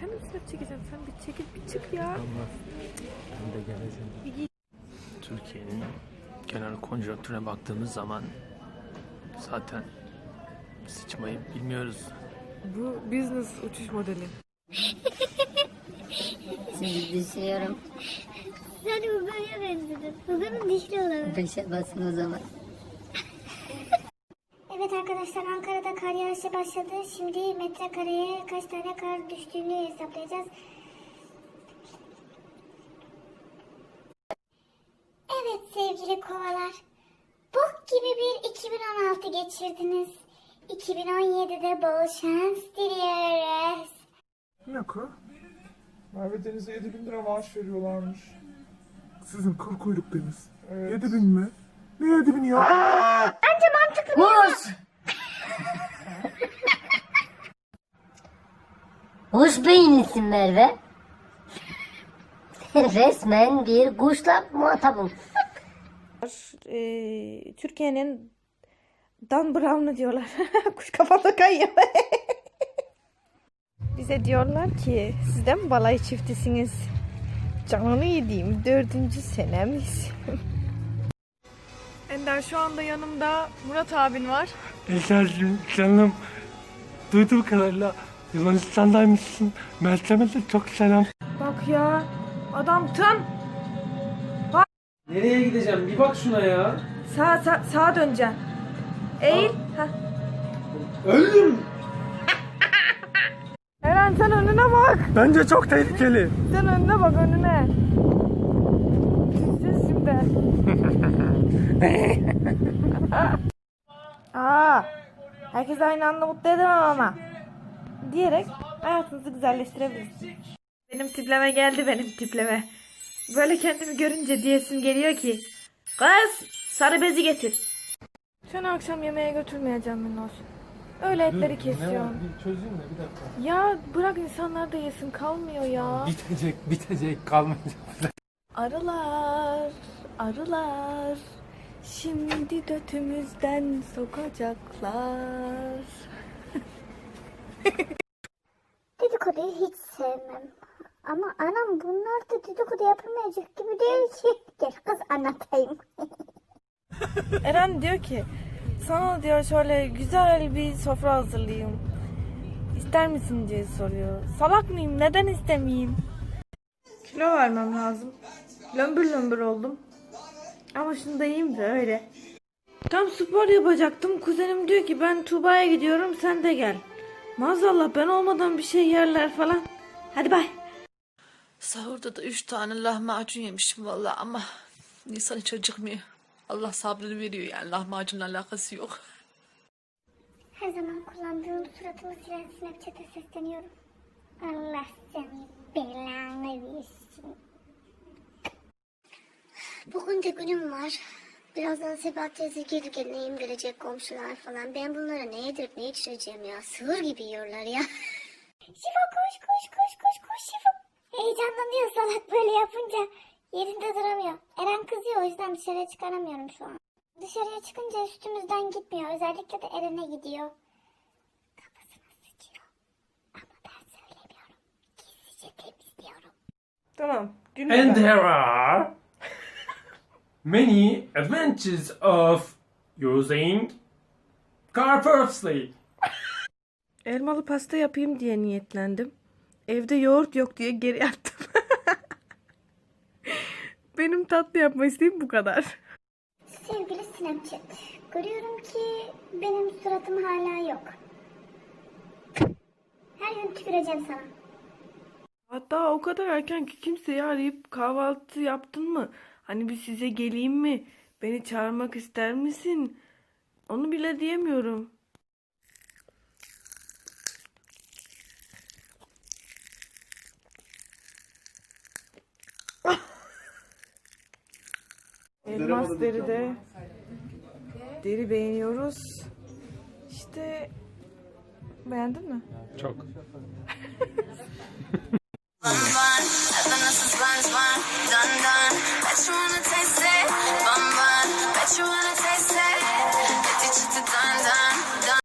Kendim snap çekeceğim. Sen bir çekil bir çık ya. Olmaz. Ben de geleceğim. Türkiye'nin genel konjonktürüne baktığımız zaman zaten sıçmayı bilmiyoruz. Bu business uçuş modeli. Şimdi düşüyorum. Sen Uber'e benzedin. Uber'in dişli olanı. Beşe basın o zaman. Evet arkadaşlar Ankara'da kar yağışı başladı. Şimdi metrekareye kaç tane kar düştüğünü hesaplayacağız. Evet sevgili kovalar. Bok gibi bir 2016 geçirdiniz. 2017'de bol şans diliyoruz. Ne ko? Merve Deniz'e 7 bin lira maaş veriyorlarmış. Sizin kıl kuyruk Deniz. Evet. 7 bin mi? Ne 7 bin ya? Kuş! Kuş beyinlisin Merve. Resmen bir kuşla muhatabım. Ee, Türkiye'nin Dan Brown'u diyorlar. Kuş kafamda kayıyor. Bize diyorlar ki siz de mi balayı çiftisiniz? Canını yediğim dördüncü senemiz. Ender şu anda yanımda Murat abin var. Eser'cim canım duyduğum kadarıyla Yunanistan'daymışsın. Meltem'e de çok selam. Bak ya adam tın. Nereye gideceğim? Bir bak şuna ya. Sağa, sağa, sağa döneceksin. Eğil. Heh. Öldüm. Eren sen önüne bak. Bence çok tehlikeli. Sen önüne bak önüne. Gideceğiz şimdi. Aa, herkes aynı anda mutlu edemem ama. Diyerek hayatınızı güzelleştirebilirsiniz. Benim tipleme geldi benim tipleme. Böyle kendimi görünce diyesim geliyor ki. Kız sarı bezi getir. Seni akşam yemeğe götürmeyeceğim Minnoş. Öyle etleri kesiyorum. Bir çözeyim mi? Bir dakika. Ya bırak insanlar da yesin kalmıyor ya. Bitecek, bitecek, kalmayacak. Arılar, arılar, şimdi götümüzden sokacaklar. Dedikoduyu hiç sevmem. Ama anam bunlar da dedikodu yapılmayacak gibi değil ki. Gel kız anlatayım. Eren diyor ki, sana diyor şöyle güzel bir sofra hazırlayayım. İster misin diye soruyor. Salak mıyım? Neden istemeyeyim? Kilo vermem lazım. Lömbür lömbür oldum. Ama şunu da yiyeyim de öyle. Tam spor yapacaktım. Kuzenim diyor ki ben Tuba'ya gidiyorum sen de gel. Maazallah ben olmadan bir şey yerler falan. Hadi bay. Sahurda da üç tane lahmacun yemişim vallahi ama insan hiç acıkmıyor. Allah sabrını veriyor yani lahmacunla alakası yok. Her zaman kullandığım suratımı silen Snapchat'e sesleniyorum. Allah seni belanı versin. Bugün de günüm var. Birazdan Sebat teyze gelir geleyim gelecek komşular falan. Ben bunlara ne yedirip ne içireceğim ya. Sığır gibi yiyorlar ya. Şifa koş koş koş koş koş Şifa. Heyecanlanıyor salak böyle yapınca. Yerinde duramıyor. Eren kızıyor o yüzden dışarıya çıkaramıyorum şu an. Dışarıya çıkınca üstümüzden gitmiyor. Özellikle de Eren'e gidiyor. Kafasına sıçıyor. Ama ben söylemiyorum. Gizlice temizliyorum. Tamam. And there are many advantages of using car purposely. Elmalı pasta yapayım diye niyetlendim. Evde yoğurt yok diye geri attım. Benim tatlı yapma isteğim bu kadar. Sevgili Snapchat. Görüyorum ki benim suratım hala yok. Her gün tüküreceğim sana. Hatta o kadar erken ki kimseyi arayıp kahvaltı yaptın mı? Hani bir size geleyim mi? Beni çağırmak ister misin? Onu bile diyemiyorum. Elmas deride. Deri beğeniyoruz. İşte beğendin mi? Çok. Bye.